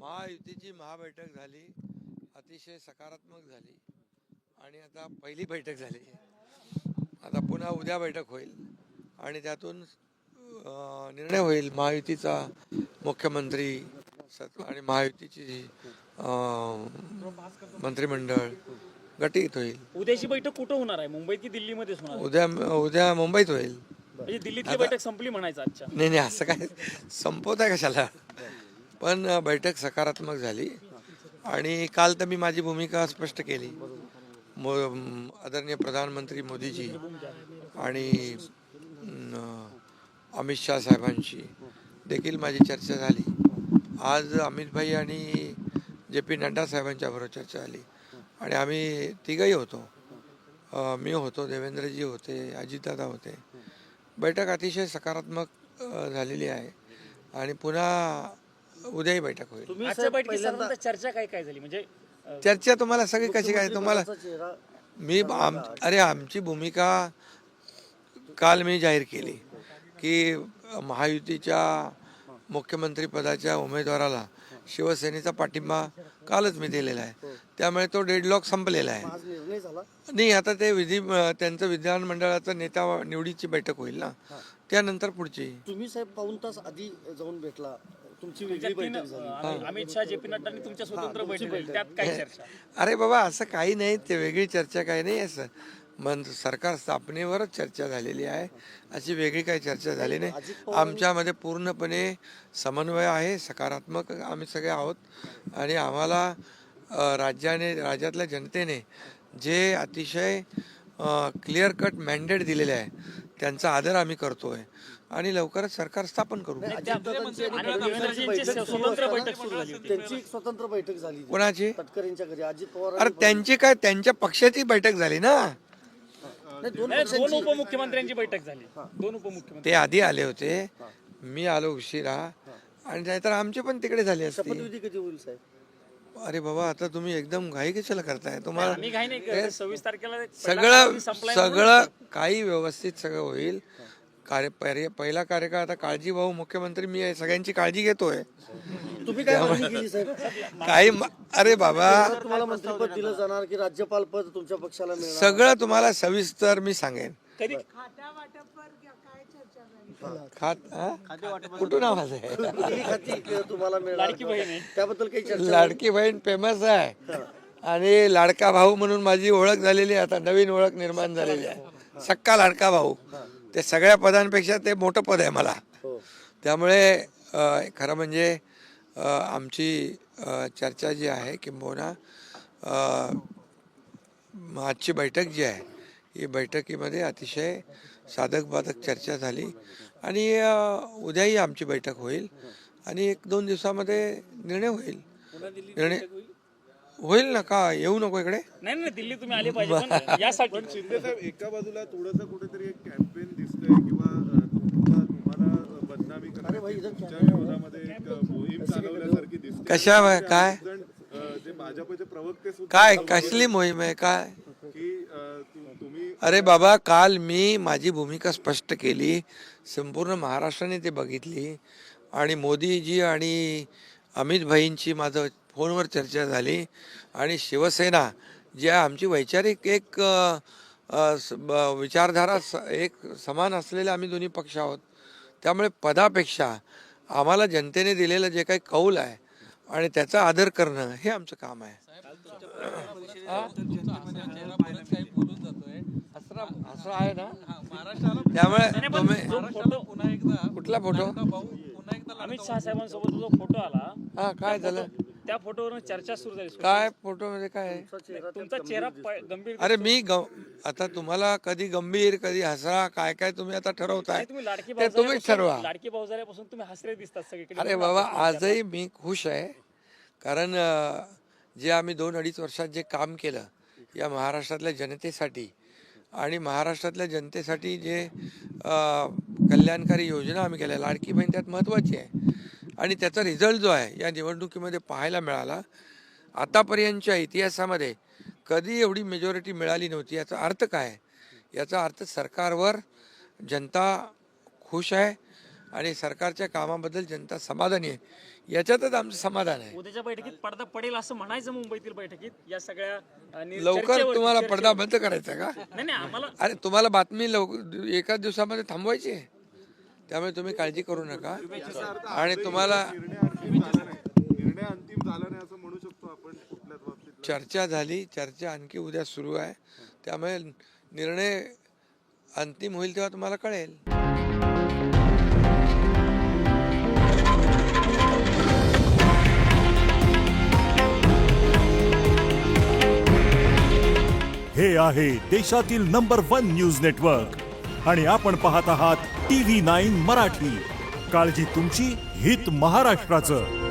महायुतीची महाबैठक झाली अतिशय सकारात्मक झाली आणि आता पहिली बैठक झाली. आता पुन्हा उद्या बैठक होईल आणि त्यातून निर्णय होईल महायुतीचा मुख्यमंत्री आणि महायुतीची मंत्रिमंडळ गटीत होईल. उद्याची बैठक कुठं होणार आहे? मुंबईत की दिल्लीमध्येच होणार? उद्या उद्या मुंबईत होईल. म्हणजे दिल्लीतली बैठक संपली म्हणायचं आजच्या. नाही नाही असं काय संपवत आहे कशाला? पण बैठक सकारात्मक झाली. आणि काल तर मी माझी भूमिका स्पष्ट केली. मो आदरणीय प्रधानमंत्री मोदीजी आणि अमित शाह साहेबांशी देखील माझी चर्चा झाली. आज अमितभाई आणि जे पी नड्डा साहेबांच्या बरोबर चर्चा झाली. आणि आम्ही तिघही होतो. मी होतो देवेंद्रजी होते अजितदादा होते. बैठक अतिशय सकारात्मक झालेली आहे. आणि पुन्हा उद्याही बैठक होईल. तुम्ही आजच्या साहेब बैठकीत पहिल्यांदा साधारणतः चर्चा काय काय झाली? म्हणजे अ, चर्चा तुम्हाला सगळी कशी काय? तुम्हाला चेहरा मी आम अरे आमची भूमिका काल मी जाहीर केली की महायुतीच्या मुख्यमंत्री पदाच्या उमेदवाराला शिवसेनेचा पाठिंबा कालच मी दिलेला आहे. त्यामुळे तो डेडलॉक संपलेला आहे. आज निर्णय झाला? नाही आता ते विधी त्यांचं विधानमंडळाचं नेता निवडीची बैठक होईल ना? त्यानंतर पुढची. तुम्ही साहेब पाऊन तास आधी जाऊन भेटला. तुमची तुमच्या वेगळी तीन, बैठक झाली. अ, अमित- शहा जे पी नड्डा आणि तुमच्या स्वतंत्र बैठक झाली. त्यात काय चर्चा? अरे बाबा असं काही नाही ते वेगळी चर्चा काही नाही. असं मन सरकार स्थापनेवरच चर्चा झालेली आहे. अशी वेगळी काही चर्चा झाली नाही. आमच्यामध्ये पूर्णपणे समन्वय आहे सकारात्मक आम्ही सगळे आहोत. आणि आम्हाला राज्याने राज्यातल्या जनतेने जे अतिशय क्लिअर कट मॅन्डेट दिलेले आहे. त्यांचा आदर आम्ही करतोय. आणि लवकरच सरकार स्थापन करू. त्यांची स्वतंत्र बैठक झाली. कोणाची? तटकरेंच्या घरी. अजित पवार अरे त्यांची काय त्यांच्या पक्षाची बैठक झाली ना? दोन उपमुख्यमंत्र्यांची बैठक झाली. दोन उपमुख्यमंत्री. ते आधी आले होते. मी आलो उशिरा. आणि नाहीतर आमचे पण तिकडे झाले असते. कधी होईल साहेब? अरे बाबा आता तुम्ही एकदम घाई कशाला करताय? तुम्हाला आम्ही काही नाही करत. सव्वीस तारखेला पहिला सगळं सगळं काही व्यवस्थित सगळं होईल. कार्य पर्य- पहिला कार्यकाळ आता काळजी भाऊ मुख्यमंत्री मी आहे सगळ्यांची काळजी घेतोय. तुम्ही काय मागणी केली साहेब? काही म- अरे बाबा तुम्हाला मंत्रिपद दिलं जाणार की राज्यपाल पद तुमच्या पक्षाला मिळणार? सगळं तुम्हाला सविस्तर मी सांगेन. कधी खात हा? कुठून आवाज आहे? कुठली खाती तुम्हाला मिळणार लाडकी बहीण आहे. त्याबद्दल काही चर्चा लाडकी बहीण फेमस आहे. आणि लाडका भाऊ म्हणून माझी ओळख झालेली आहे. आता नवीन ओळख निर्माण झालेली आहे. सक्का लाडका भाऊ. ते सगळ्या पदांपेक्षा ते मोठं पद आहे मला. हो. त्यामुळे अ, खरं म्हणजे अ, आमची अ, चर्चा जी आहे किंबहुना अ, आजची बैठक जी आहे ही बैठकीमध्ये अतिशय साधक बाधक चर्चा झाली आणि उद्याही आमची बैठक होईल आणि एक दोन दिवसामध्ये निर्णय होईल. निर्णय होईल? ना का? येऊ नको इकडे? नाही नाही दिल्ली तुम्ही आले पाहिजे पण यासाठी. शिंदे साहेब एका बाजूला थोडंसं कुठेतरी एक कॅम्पेन दिसतंय किंवा तुम्हाला बदनामी करण्याची तुमच्या विरोधामध्ये एक अ, मोहीम चालवल्यासारखी दिसते. कशा काय? जण अ, जे भाजपचे प्रवक्ते सुद्धा काय? कसली मोहीम आहे? काय? अरे बाबा काल मी माझी भूमिका स्पष्ट केली संपूर्ण महाराष्ट्राने ते बघितली आणि मोदीजी आणि अमित भाईंची माझं फोनवर चर्चा झाली आणि शिवसेना जी आहे आमची वैचारिक एक विचारधारा स एक समान असलेले आम्ही दोन्ही पक्ष आहोत. त्यामुळे पदापेक्षा आम्हाला जनतेने दिलेलं जे काही कौल आहे आणि त्याचा आदर करणं हे आमचं काम आहे. असं आहे ना? त्यामुळे तुम्ही जो फोटो कुठला फोटो? अमित शहा साहेबांसोबत जो फोटो आला हा काय झालं? त्या फोटोवरून चर्चा सुरू झाली. काय फोटो मध्ये काय आहे? तुमचा चेहरा गंभीर अरे मी आता तुम्हाला कधी गंभीर कधी हसरा काय काय तुम्ही आता ठरवताय तुम्ही ते तुम्हीच ठरवा. भाऊ लाडकी भाऊ झाल्यापासून तुम्ही हसरे दिसतात सगळीकडे. अरे बाबा आजही मी खुश आहे. कारण जे आम्ही दोन अडीच वर्षात जे काम केलं या महाराष्ट्रातल्या जनतेसाठी आणि महाराष्ट्रातल्या जनतेसाठी जे कल्याणकारी योजना आम्ही केल्या लाडकी बहीण त्यात महत्त्वाची आहे. आणि त्याचा रिझल्ट जो आहे या निवडणुकीमध्ये पाहायला मिळाला आतापर्यंतच्या इतिहासामध्ये कधी एवढी मेजॉरिटी मिळाली नव्हती याचा अर्थ काय? याचा अर्थ सरकारवर जनता खुश आहे आणि सरकारच्या कामाबद्दल जनता समाधानी आहे. याच्यातच आमचं समाधान आहे. उद्याच्या बैठकीत पडदा पडेल असं म्हणायचं मुंबईतील बैठकीत? या सगळ्या नि- लवकर तुम्हाला चर्चेवर- पडदा बंद करायचा का? नाही नाही आम्हाला अरे तुम्हाला बातमी लव एकाच दिवसामध्ये थांबवायची आहे. त्यामुळे तुम्ही काळजी करू नका. आणि तुम्हाला निर्णय अंतिम झाला नाही निर्णय अंतिम झाला नाही असं म्हणू शकतो आपण कुठल्याच बाबतीत. चर्चा झाली. चर्चा आणखी उद्या सुरू आहे. त्यामुळे निर्णय अंतिम होईल तेव्हा तुम्हाला कळेल. हे आहे देशातील नंबर वन न्यूज नेटवर्क. आणि आपण पाहत आहात टी व्ही नाईन मराठी. काळजी तुमची हित महाराष्ट्राचं.